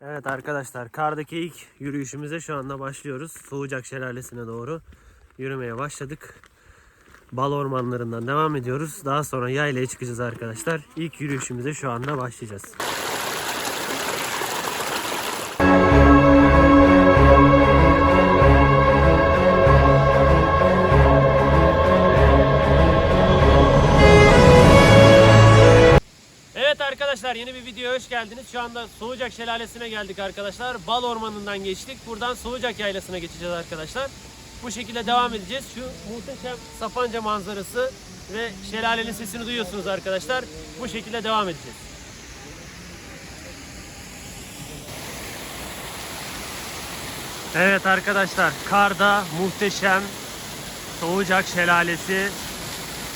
Evet arkadaşlar kardaki ilk yürüyüşümüze şu anda başlıyoruz. Soğucak Şelalesi'ne doğru yürümeye başladık. Bal ormanlarından devam ediyoruz. Daha sonra yaylaya çıkacağız arkadaşlar. İlk yürüyüşümüze şu anda başlayacağız. Arkadaşlar yeni bir videoya hoş geldiniz. Şu anda Soğucak Şelalesi'ne geldik arkadaşlar. Bal Ormanı'ndan geçtik. Buradan Soğucak Yaylası'na geçeceğiz arkadaşlar. Bu şekilde devam edeceğiz. Şu muhteşem Sapanca manzarası ve şelalenin sesini duyuyorsunuz arkadaşlar. Bu şekilde devam edeceğiz. Evet arkadaşlar karda muhteşem Soğucak Şelalesi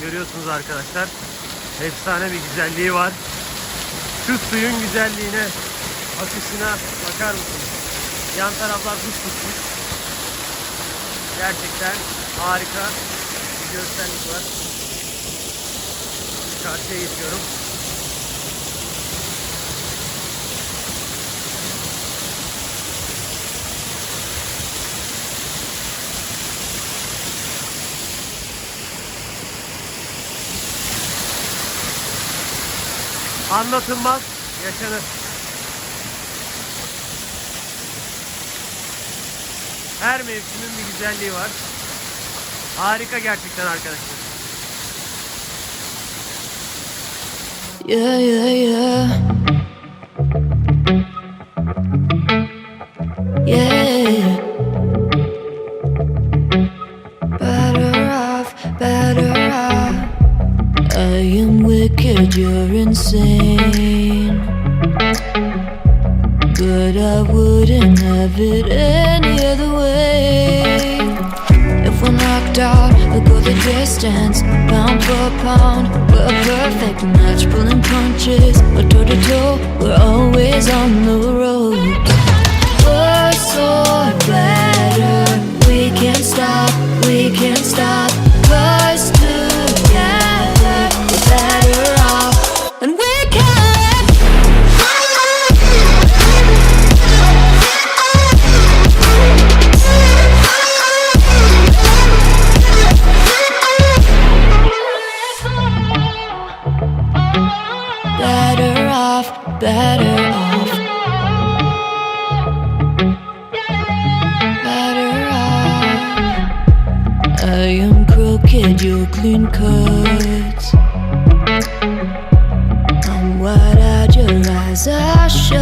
görüyorsunuz arkadaşlar. Efsane bir güzelliği var. Şu suyun güzelliğine, akışına bakar mısınız? Yan taraflar buz tutmuş. Gerçekten harika bir görsellik var. Karşıya geçiyorum. Anlatılmaz, yaşanır. Her mevsimin bir güzelliği var. Harika gerçekten arkadaşlar. Yeah, yeah, yeah. Yeah. Better off, better off. I am wicked, you're insane. But I wouldn't have it any other way. If we're knocked out, we'll go the distance. Pound for pound, we're a perfect match. Pulling punches, or toe to toe, we're always on the crooked, you're clean cut. I'm wide-eyed, your eyes are shut.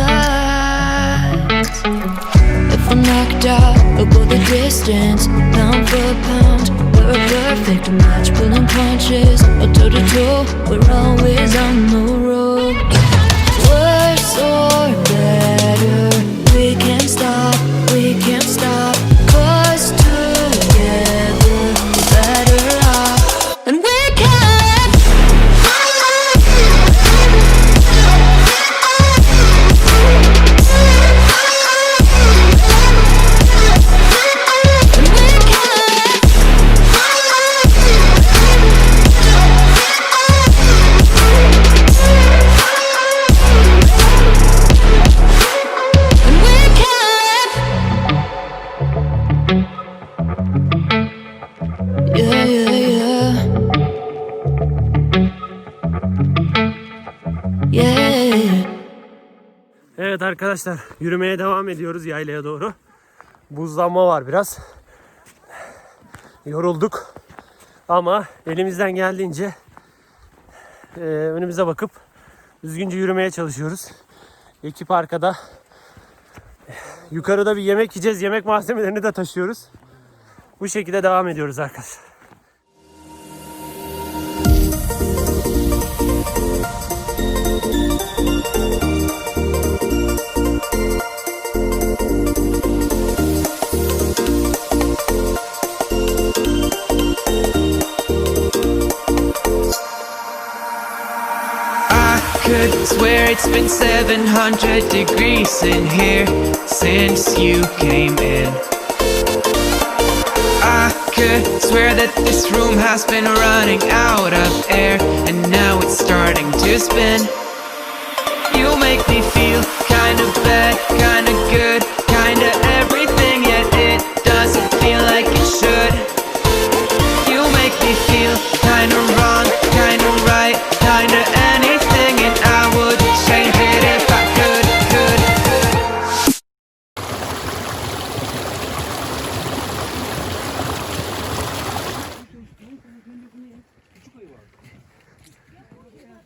If I'm knocked out, we'll go the distance, pound for pound. We're a perfect match, pulling punches, or toe to toe. We're always on the road. Arkadaşlar yürümeye devam ediyoruz yaylaya doğru. Buzlanma var biraz. Yorulduk. Ama elimizden geldiğince e, önümüze bakıp düzgünce yürümeye çalışıyoruz. Ekip arkada. Yukarıda bir yemek yiyeceğiz. Yemek malzemelerini de taşıyoruz. Bu şekilde devam ediyoruz arkadaşlar. Could swear it's been 700 degrees in here since you came in. I could swear that this room has been running out of air and now it's starting to spin. You make me feel kind of bad,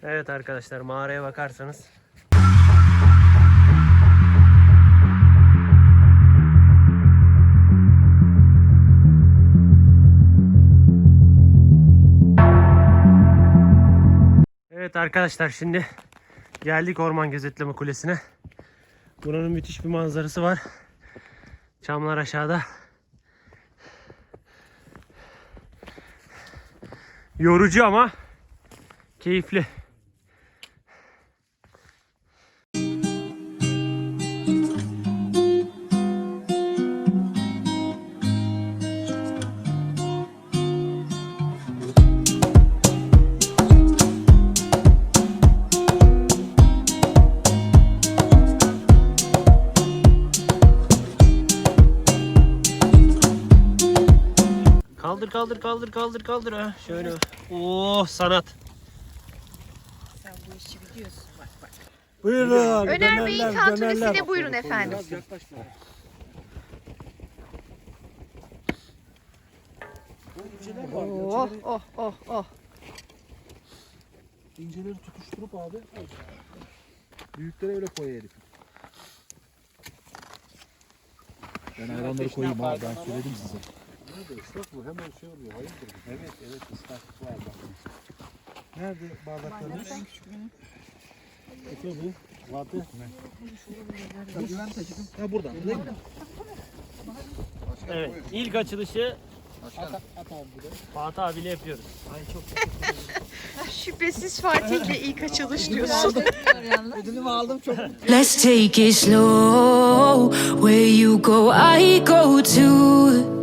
Evet arkadaşlar mağaraya bakarsanız Evet arkadaşlar şimdi geldik Orman Gözetleme Kulesi'ne. Buranın müthiş bir manzarası var. Çamlar aşağıda. Yorucu ama keyifli. Kaldır kaldır kaldır kaldır kaldır ha. Şöyle. Oh sanat. Buyurun. Öner Bey'in tantunisine buyurun efendim. Oh oh oh oh. İnceleri tutuşturup abi. Büyükleri öyle koy herif. Ben ayranları koyayım abi ben söyledim size. Nerede ıslak bu hemen şey oluyor hayırdır? Evet evet ıslaklık var. Nerede bardaklarımız? Otur bu. Vardı. Ha burada. Ne? Evet. ilk açılışı. Fatih abiyle yapıyoruz. Şüphesiz Fatih'le ilk açılış diyorsun. Let's take it slow. Where you go, I go too.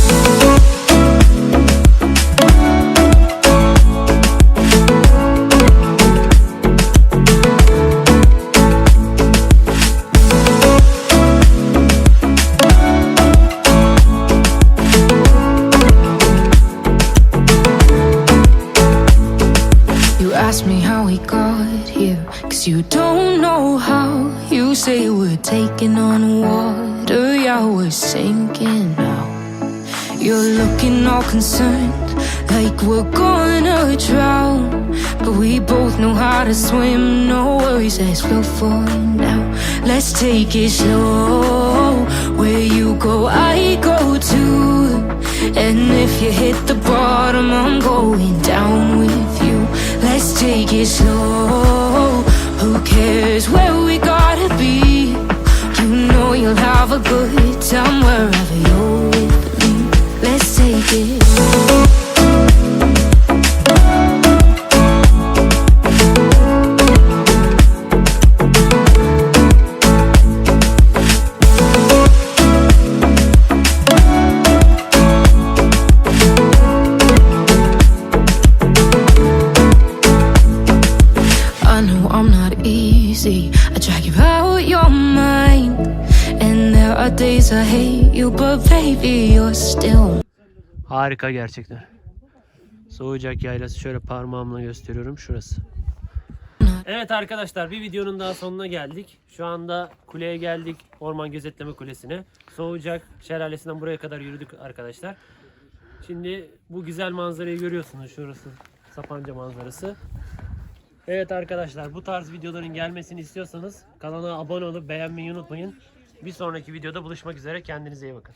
Cause you don't know how. You say we're taking on water, yeah, we're sinking now. You're looking all concerned, like we're gonna drown. But we both know how to swim, no worries, let's flow for now. Let's take it slow. Where you go, I go too. And if you hit the bottom, I'm going down with you. Let's take it slow. Who cares where we gotta be? You know you'll have a good time wherever you're with me. Let's take it. I drag you out your mind. And there are days I hate you, but baby, you're still Harika gerçekten. Soğucak yaylası şöyle parmağımla gösteriyorum şurası. Evet arkadaşlar bir videonun daha sonuna geldik. Şu anda kuleye geldik. Orman Gözetleme Kulesi'ne. Soğucak şelalesinden buraya kadar yürüdük arkadaşlar. Şimdi bu güzel manzarayı görüyorsunuz. Şurası Sapanca manzarası. Evet arkadaşlar bu tarz videoların gelmesini istiyorsanız kanala abone olup beğenmeyi unutmayın. Bir sonraki videoda buluşmak üzere kendinize iyi bakın.